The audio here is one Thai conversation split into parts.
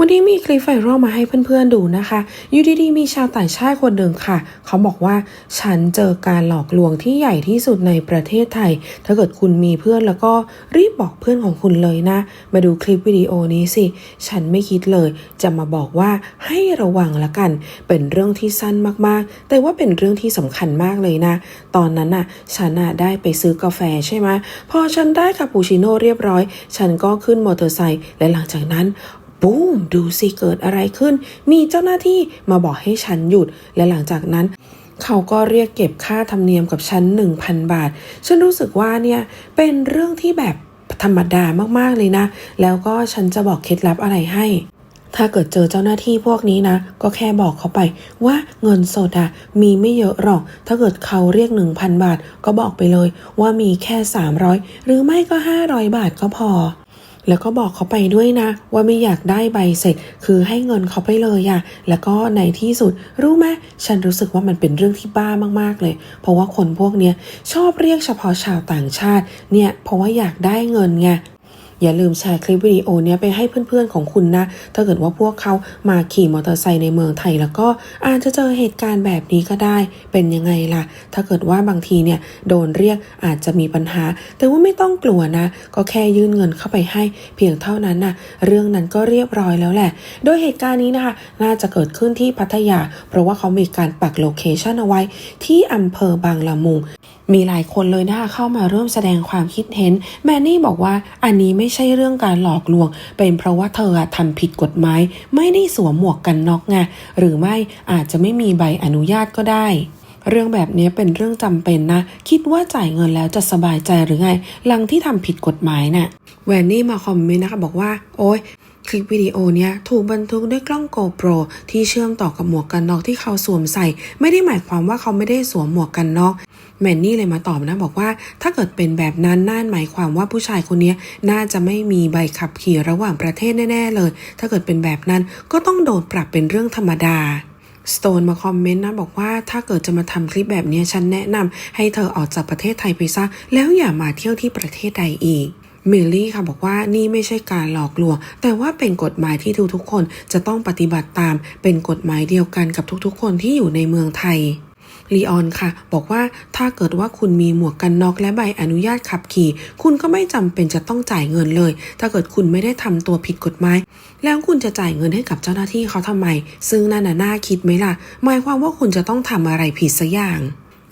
วันนี้มีคลิปไวรัลมาให้เพื่อนๆดูนะคะอยู่ดีๆมีชาวต่างชาติคนหนึ่งค่ะ เขาบอกว่าฉันเจอการหลอกลวงที่ใหญ่ที่สุดในประเทศไทย ถ้าเกิดคุณมีเพื่อนแล้วก็รีบบอกเพื่อนของคุณเลยนะ มาดูคลิปวิดีโอนี้สิ ฉันไม่คิดเลย จะมาบอกว่าให้ระวังละกัน เป็นเรื่องที่สั้นมากๆ แต่ว่าเป็นเรื่องที่สำคัญมากเลยนะ ตอนนั้นน่ะ ฉันน่ะได้ไปซื้อกาแฟใช่ไหมพอฉันได้คาปูชิโน่เรียบร้อย ฉันก็ขึ้นมอเตอร์ไซค์และหลังจากนั้น บูมดูสิเกิดอะไรขึ้น มีเจ้าหน้าที่มาบอกให้ฉันหยุด และหลังจากนั้นเขาก็เรียกเก็บค่าธรรมเนียมกับฉัน 1,000 บาท ฉันรู้สึกว่าเนี่ยเป็นเรื่องที่แบบธรรมดามากๆเลยนะ แล้วก็ฉันจะบอกเคล็ดลับอะไรให้ ถ้าเกิดเจอเจ้าหน้าที่พวกนี้นะ ก็แค่บอกเขาไปว่าเงินสดอะมีไม่เยอะหรอก ถ้าเกิดเขาเรียก 1,000 บาท ก็บอกไปเลยว่ามีแค่ 300 หรือไม่ก็ 500 บาทก็พอ แล้วก็บอกเขาไปด้วยนะ ว่าไม่อยากได้ใบเสร็จ คือให้เงินเขาไปเลยอะแล้วก็ในที่สุดรู้ไหมฉันรู้สึกว่ามันเป็นเรื่องที่บ้ามากๆเลย เพราะว่าคนพวกเนี้ยชอบเรียกเฉพาะชาวต่างชาติเนี่ยเพราะว่าอยากได้เงินไง อย่าลืมแชร์คลิปวิดีโอเนี้ยไปให้เพื่อนๆของคุณนะ ถ้าเกิดว่าพวกเขามาขี่มอเตอร์ไซค์ในเมืองไทยแล้วก็อาจจะเจอเหตุการณ์แบบนี้ก็ได้เป็นยังไงล่ะ ถ้าเกิดว่าบางทีเนี่ยโดนเรียกอาจจะมีปัญหา แต่ว่าไม่ต้องกลัวนะ ก็แค่ยื่นเงินเข้าไปให้เพียงเท่านั้นนะเรื่องนั้นก็เรียบร้อยแล้วแหละ โดยเหตุการณ์นี้นะคะ น่าจะเกิดขึ้นที่พัทยา เพราะว่าเขามีการปักโลเคชันเอาไว้ที่อำเภอบางละมุงมีหลายคนเลยนะคะเข้ามาร่วมแสดงความคิดเห็น แมนนี่บอกว่าอันนี้ไม่ใช่เรื่องการหลอกลวง เป็นเพราะว่าเธอทำผิดกฎหมาย ไม่ได้สวมหมวกกันน็อกไงหรือไม่อาจจะไม่มีใบอนุญาตก็ได้เรื่องแบบนี้เป็นเรื่องจำเป็นนะ คิดว่าจ่ายเงินแล้วจะสบายใจหรือไงหลังที่ทำผิดกฎหมายน่ะแวนนี่มาคอมเมนต์นะคะบอกว่า โอ๊ย คลิปวิดีโอเนี้ยถูกบันทึกด้วยกล้อง GoPro ที่เชื่อมต่อกับหมวกกันน็อกที่เขาสวมใส่ ไม่ได้หมายความว่าเขาไม่ได้สวมหมวกกันน็อก แมนนี่เลยมาตอบนะบอกว่า ถ้าเกิดเป็นแบบนั้นนั่นหมายความว่าผู้ชายคนนี้น่าจะไม่มีใบขับขี่ระหว่างประเทศแน่ ๆ เลย ถ้าเกิดเป็นแบบนั้นก็ต้องโดนปรับเป็นเรื่องธรรมดาสโตนมาคอมเมนต์นะบอกว่าถ้าเกิดจะมาทำคลิปแบบนี้ฉันแนะนำให้เธอออกจากประเทศไทยไปซะแล้วอย่ามาเที่ยวที่ประเทศใดอีกเมลลี่ค่ะบอกว่านี่ไม่ใช่การหลอกลวงแต่ว่าเป็นกฎหมายที่ทุกๆคนจะต้องปฏิบัติตาม เป็นกฎหมายเดียวกันกับทุกๆ คนที่อยู่ในเมืองไทย ลีออนค่ะ บอกว่าถ้าเกิดว่าคุณมีหมวกกันน็อกและใบอนุญาตขับขี่ คุณก็ไม่จำเป็นจะต้องจ่ายเงินเลย ถ้าเกิดคุณไม่ได้ทำตัวผิดกฎหมายแล้วคุณจะจ่ายเงินให้กับเจ้าหน้าที่เขาทำไม ซึ่งนั่นน่ะน่าคิดไหมล่ะ หมายความว่าคุณจะต้องทำอะไรผิดสักอย่าง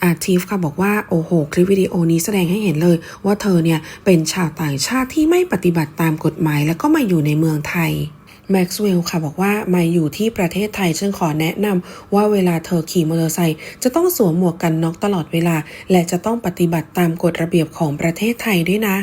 อาทีฟค่ะบอกว่า โอ้โห คลิปวิดีโอนี้แสดงให้เห็นเลย ว่าเธอเนี่ยเป็นชาวต่างชาติที่ไม่ปฏิบัติตามกฎหมาย แล้วก็มาอยู่ในเมืองไทย แม็กซ์เวลล์ค่ะบอกว่ามาอยู่ที่ประเทศไทยฉันขอแนะนำว่าเวลาเธอขี่มอเตอร์ไซค์จะต้องสวมหมวกกันน็อกตลอดเวลา และจะต้องปฏิบัติตามกฎระเบียบของประเทศไทยด้วยนะ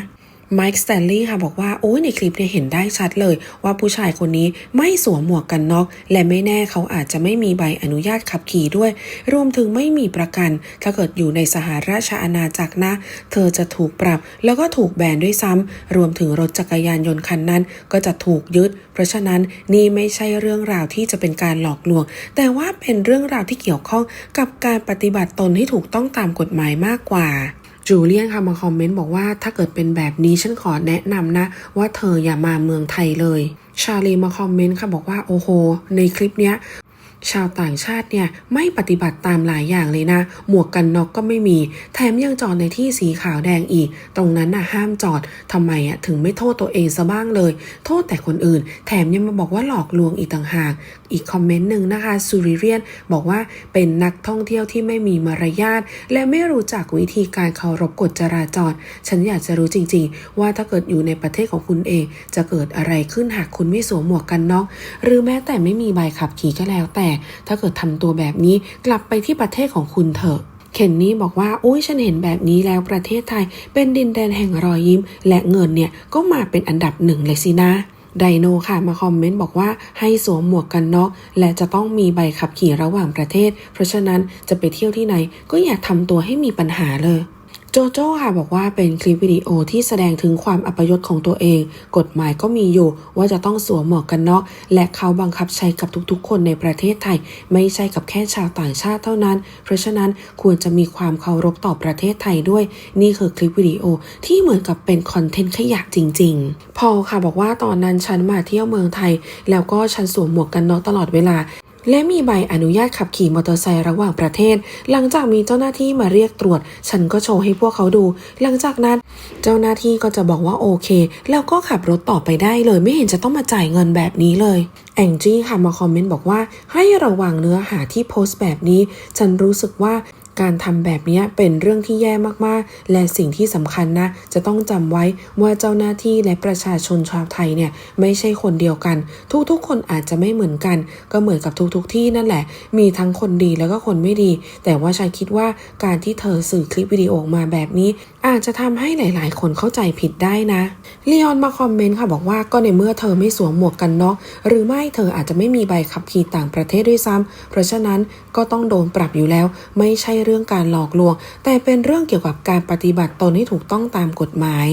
ไมค์สแตนลีย์ค่ะบอกว่าโอ้ยในคลิปเนี่ยเห็นได้ชัดเลย ว่าผู้ชายคนนี้ไม่สวมหมวกกันน็อก และไม่แน่เขาอาจจะไม่มีใบอนุญาตขับขี่ด้วย รวมถึงไม่มีประกัน ถ้าเกิดอยู่ในสหราชอาณาจักรนะ เธอจะถูกปรับแล้วก็ถูกแบนด้วยซ้ำรวมถึงรถจักรยานยนต์คันนั้น ก็จะถูกยึด เพราะฉะนั้นนี่ไม่ใช่เรื่องราวที่จะเป็นการหลอกลวง แต่ว่าเป็นเรื่องราวที่เกี่ยวข้องกับการปฏิบัติตนที่ถูกต้องตามกฎหมายมากกว่า จูเลียนค่ะมาคอมเมนต์บอกว่าถ้าเกิดเป็นแบบนี้ฉันขอแนะนำนะ ว่าเธออย่ามาเมืองไทยเลย ชาลีมาคอมเมนต์ค่ะบอกว่าโอ้โห ในคลิปเนี้ย ชาวต่างชาติเนี่ยไม่ปฏิบัติตามหลายอย่างเลยนะ หมวกกันน็อกก็ไม่มี แถมยังจอดในที่สีขาวแดงอีก ตรงนั้นน่ะห้ามจอดทำไมอะถึงไม่โทษตัวเองซะบ้างเลย โทษแต่คนอื่น แถมยังมาบอกว่าหลอกลวงอีกต่างหาก อีกคอมเมนต์หนึ่งนะคะซูริเรียนบอกว่าเป็นนักท่องเที่ยวที่ไม่มีมารยาทและไม่รู้จักวิธีการเคารพกฎจราจร ฉันอยากจะรู้จริง ๆ ว่าถ้าเกิดอยู่ในประเทศของคุณเอง จะเกิดอะไรขึ้นหากคุณไม่สวมหมวกกันน็อกหรือแม้แต่ไม่มีใบขับขี่ก็แล้วแต่ถ้าเกิดทำตัวแบบนี้กลับไปที่ประเทศของคุณเถอะเคนนี่บอกว่าโอ้ยฉันเห็นแบบนี้แล้วประเทศไทย เป็นดินแดนแห่งรอยยิ้ม และเงินเนี่ยก็มาเป็นอันดับหนึ่งเลยสินะไดโนค่ะมาคอมเมนต์บอกว่าให้สวมหมวกกันน็อกและจะต้องมีใบขับขี่ระหว่างประเทศ เพราะฉะนั้นจะไปเที่ยวที่ไหนก็อย่าทำตัวให้มีปัญหาเลย โจโจ้ค่ะบอกว่าเป็นคลิปวิดีโอที่แสดงถึงความอัปยศของตัวเอง กฎหมายก็มีอยู่ว่าจะต้องสวมหมวกกันน็อก และเขาบังคับใช้กับทุกๆ คนในประเทศไทย ไม่ใช่กับแค่ชาวต่างชาติเท่านั้น เพราะฉะนั้นควรจะมีความเคารพต่อประเทศไทยด้วย นี่คือคลิปวิดีโอที่เหมือนกับเป็นคอนเทนต์ขยะจริง ๆ พอลค่ะบอกว่าตอนนั้นฉันมาเที่ยวเมืองไทย แล้วก็ฉันสวมหมวกกันน็อกตลอดเวลา และมีใบอนุญาตขับขี่มอเตอร์ไซค์ระหว่างประเทศ หลังจากมีเจ้าหน้าที่มาเรียกตรวจ ฉันก็โชว์ให้พวกเขาดู หลังจากนั้น เจ้าหน้าที่ก็จะบอกว่าโอเค แล้วก็ขับรถต่อไปได้เลย ไม่เห็นจะต้องมาจ่ายเงินแบบนี้เลย แองจี้ค่ะมาคอมเมนต์บอกว่า ให้ระวังเนื้อหาที่โพสต์แบบนี้ ฉันรู้สึกว่า การทำแบบนี้เป็นเรื่องที่แย่มากๆ และสิ่งที่สำคัญนะ จะต้องจำไว้ว่าเจ้าหน้าที่และประชาชนชาวไทยเนี่ยไม่ใช่คนเดียวกัน ทุกๆ คนอาจจะไม่เหมือนกัน ก็เหมือนกับทุกๆที่นั่นแหละ มีทั้งคนดีแล้วก็คนไม่ดี แต่ว่าฉันคิดว่าการที่เธอสื่อคลิปวิดีโอออกมาแบบนี้ อาจจะทำให้หลาย ๆ คนเข้าใจผิดได้นะลีออนมาคอมเมนต์ค่ะบอกว่าก็ในเมื่อเธอไม่สวมหมวกกันน็อกหรือไม่เธออาจจะไม่มีใบขับขี่ต่างประเทศด้วยซ้ำเพราะฉะนั้นก็ต้องโดนปรับอยู่แล้วไม่ใช่เรื่องื่องการหลอกลวง แต่เป็นเรื่องเกี่ยวกับการปฏิบัติตนให้ถูกต้องตามกฎหมาย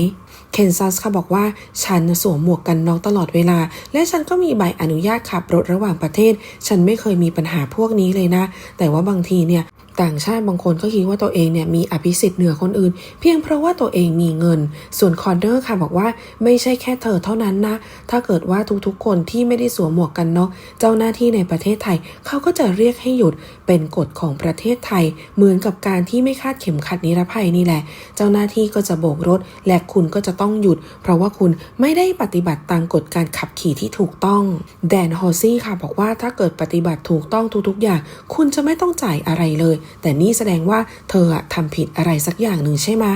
เคนซัสค่ะบอกว่า ฉันสวมหมวกกันน็อกตลอดเวลา และฉันก็มีใบอนุญาตขับรถระหว่างประเทศ ฉันไม่เคยมีปัญหาพวกนี้เลยนะ แต่ว่าบางทีเนี่ย ต่างชาติบางคนก็คิดว่าตัวเองเนี่ยมีอภิสิทธิ์เหนือคนอื่น เพียงเพราะว่าตัวเองมีเงิน ส่วนคอนเดอร์ค่ะบอกว่าไม่ใช่แค่เธอเท่านั้นนะ ถ้าเกิดว่าทุกๆ คนที่ไม่ได้สวมหมวกกันน็อกเจ้าหน้าที่ในประเทศไทย เขาก็จะเรียกให้หยุดเป็นกฎของประเทศไทย เหมือนกับการที่ไม่คาดเข็มขัดนิรภัยนี่แหละ เจ้าหน้าที่ก็จะโบกรถ และคุณก็จะต้องหยุด เพราะว่าคุณไม่ได้ปฏิบัติตามกฎการขับขี่ที่ถูกต้องแดนฮอซี่ค่ะบอกว่าถ้าเกิดปฏิบัติถูกต้องทุกๆอย่าง คุณจะไม่ต้องจ่ายอะไรเลยแต่นี่แสดงว่าเธอทำผิดอะไรสักอย่างหนึ่งใช่ไหม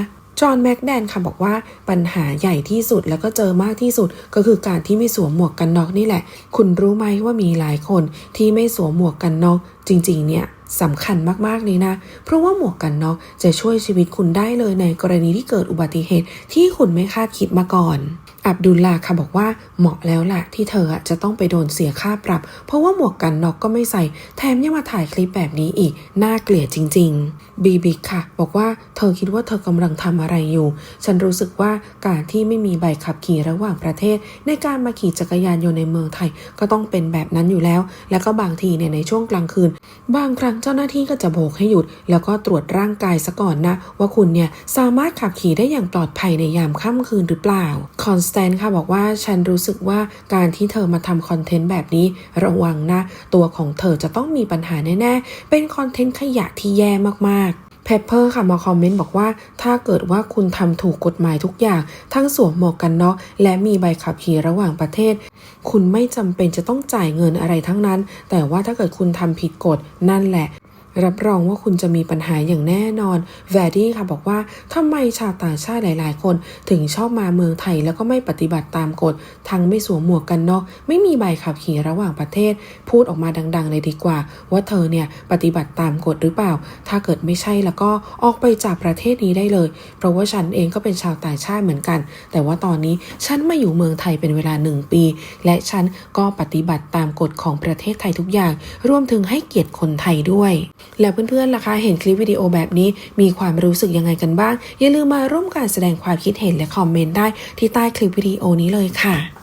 จอห์นแม็กแดนค่ะบอกว่าปัญหาใหญ่ที่สุดแล้วก็เจอมากที่สุด ก็คือการที่ไม่สวมหมวกกันน็อกนี่แหละ คุณรู้ไหมว่ามีหลายคนที่ไม่สวมหมวกกันน็อกจริง ๆ เนี่ยสำคัญมากๆเลยนะ เพราะว่าหมวกกันน็อกจะช่วยชีวิตคุณได้เลยในกรณีที่เกิดอุบัติเหตุที่คุณไม่คาดคิดมาก่อน อับดุลลาค่ะบอกว่าเหมาะแล้วล่ะที่เธอจะต้องไปโดนเสียค่าปรับ เพราะว่าหมวกกันน็อกก็ไม่ใส่ แถมยังมาถ่ายคลิปแบบนี้อีก น่าเกลียดจริง ๆ บีบิกค่ะ บอกว่าเธอคิดว่าเธอกำลังทำอะไรอยู่ ฉันรู้สึกว่าการที่ไม่มีใบขับขี่ระหว่างประเทศ ในการมาขี่จักรยานยนต์ในเมืองไทย ก็ต้องเป็นแบบนั้นอยู่แล้ว แล้วก็บางทีเนี่ยในช่วงกลางคืน บางครั้งเจ้าหน้าที่ก็จะโบกให้หยุด แล้วก็ตรวจร่างกายซะก่อนนะว่าคุณเนี่ยสามารถขับขี่ได้อย่างปลอดภัยในยามค่ำคืนหรือเปล่าคอนสแตนค่ะบอกว่าฉันรู้สึกว่าการที่เธอมาทำคอนเทนต์แบบนี้ระวังนะ ตัวของเธอจะต้องมีปัญหาแน่ๆ เป็นคอนเทนต์ขยะที่แย่มากๆเพปเปอร์ค่ะมาคอมเมนต์บอกว่า ถ้าเกิดว่าคุณทำถูกกฎหมายทุกอย่าง ทั้งสวมหมวกกันน็อกและมีใบขับขี่ระหว่างประเทศ คุณไม่จำเป็นจะต้องจ่ายเงินอะไรทั้งนั้น แต่ว่าถ้าเกิดคุณทำผิดกฎนั่นแหละ รับรองว่าคุณจะมีปัญหาอย่างแน่นอน แวดดี้ค่ะบอกว่าทำไมชาวต่างชาติหลาย ๆ คน ถึงชอบมาเมืองไทยแล้วก็ไม่ปฏิบัติตามกฎ ทั้งไม่สวมหมวกกันน็อกไม่มีใบขับขี่ระหว่างประเทศ พูดออกมาดัง ๆ เลยดีกว่า ว่าเธอเนี่ยปฏิบัติตามกฎหรือเปล่า ถ้าเกิดไม่ใช่แล้วก็ออกไปจากประเทศนี้ได้เลย เพราะว่าฉันเองก็เป็นชาวต่างชาติเหมือนกัน แต่ว่าตอนนี้ฉันมาอยู่เมืองไทยเป็นเวลาหนึ่งปี และฉันก็ปฏิบัติตามกฎของประเทศไทยทุกอย่าง รวมถึงให้เกียรติคนไทยด้วยแล้วเพื่อนๆล่ะคะเห็นคลิปวิดีโอแบบนี้มีความรู้สึกยังไงกันบ้าง อย่าลืมมาร่วมการแสดงความคิดเห็นและคอมเมนต์ได้ที่ใต้คลิปวิดีโอนี้เลยค่ะ